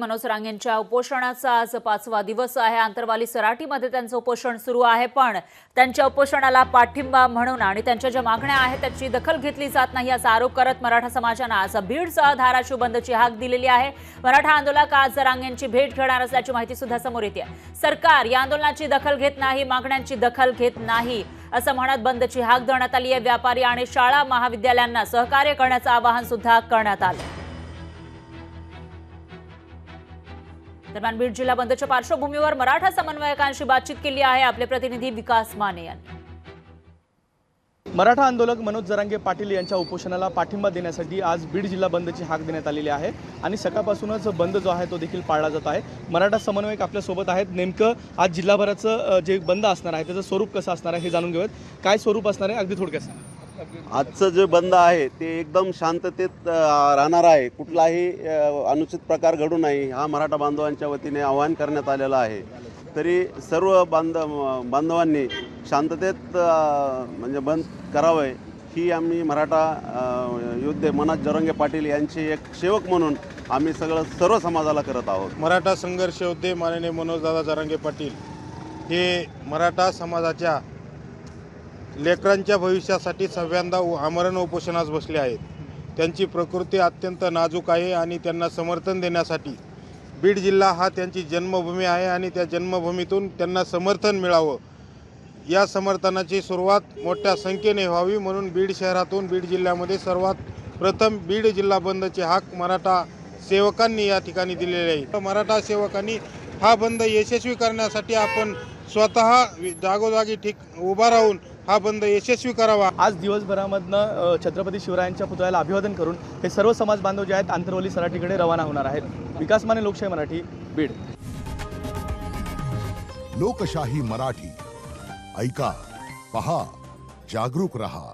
मनोज रांगेंच्या उपोषणाचा आज पाचवा दिवस आहे. आंतरवाली सराटीमध्ये त्यांचं उपोषण सुरू आहे पण त्यांच्या उपोषणाला पाठिंबा म्हणून आणि त्यांच्या ज्या मागण्या आहेत त्याची दखल घेतली जात नाही असा आरोप करत मराठा समाजानं आज बीडसह धाराशिव बंदची हाक दिलेली आहे. मराठा आंदोलक आज रांगेंची भेट घेणार असल्याची माहिती सुद्धा समोर येते. सरकार या आंदोलनाची दखल घेत नाही मागण्यांची दखल घेत नाही असं म्हणत बंदची हाक देण्यात आली आहे. व्यापारी आणि शाळा महाविद्यालयांना सहकार्य करण्याचं आवाहन सुद्धा करण्यात आलं. दरम्यान बीड जिल्हा बंदच्या पार्श्वभूमीवर मराठा समन्वयकांशी बातचीत केली आहे. आपले प्रतिनिधी विकास माने यांनी. मराठा आंदोलक मनोज जरांगे पाटील यांच्या उपोषणाला पाठिंबा देण्यासाठी आज बीड जिल्हा बंदची हाक देण्यात आलेली आहे आणि सकाळपासूनच बंद जो आहे तो देखील पाळला जात आहे. मराठा समन्वयक आपल्यासोबत आहेत. नेमकं आज जिल्हाभराचं जे बंद असणार आहे त्याचं स्वरूप कसं असणार आहे हे जाणून घेऊयात. काय स्वरूप असणार आहे? अगदी थोडक्यात सांगा. आजचं जे बंद आहे ते एकदम शांततेत राहणार आहे. कुठलाही अनुचित प्रकार घडू नये हा मराठा बांधवांच्या वतीने आवाहन करण्यात आलेलं आहे. तरी सर्व बांधव बांधवांनी शांततेत म्हणजे बंद करावे. ही आम्ही मराठा योद्धे मनोज जरंगे पाटील यांचे एक सेवक म्हणून आम्ही सगळं सर्व समाजाला करत आहोत. मराठा संघर्ष योद्धे माननीय मनोजदादा जरंगे पाटील हे मराठा समाजाच्या लेकरांच्या भविष्यासाठी सव्यांदा उ- आमरण उपोषणास बसले आहेत. त्यांची प्रकृती अत्यंत नाजूक आहे आणि त्यांना समर्थन देण्यासाठी बीड जिल्हा हा त्यांची जन्मभूमी आहे आणि त्या जन्मभूमीतून त्यांना समर्थन मिळावं. या समर्थनाची सुरुवात मोठ्या संख्येने व्हावी म्हणून बीड शहरातून बीड जिल्ह्यामध्ये सर्वात प्रथम बीड जिल्हा बंदचे हाक मराठा सेवकांनी या ठिकाणी दिलेले आहे मराठा सेवकांनी हा बंद यशस्वी करण्यासाठी आपण स्वतः जागोजागी ठीक उभा राहून हा बंद यशस्वी करावा. आज दिवसभरामधनं छत्रपती शिवरायांच्या पुतळ्याला अभिवादन करून हे सर्व समाज बांधव जे आहेत आंतरवली सराटीकडे रवाना होणार आहेत. विकास माने लोकशाही मराठी बीड. लोकशाही मराठी. ऐका पहा जागरूक रहा.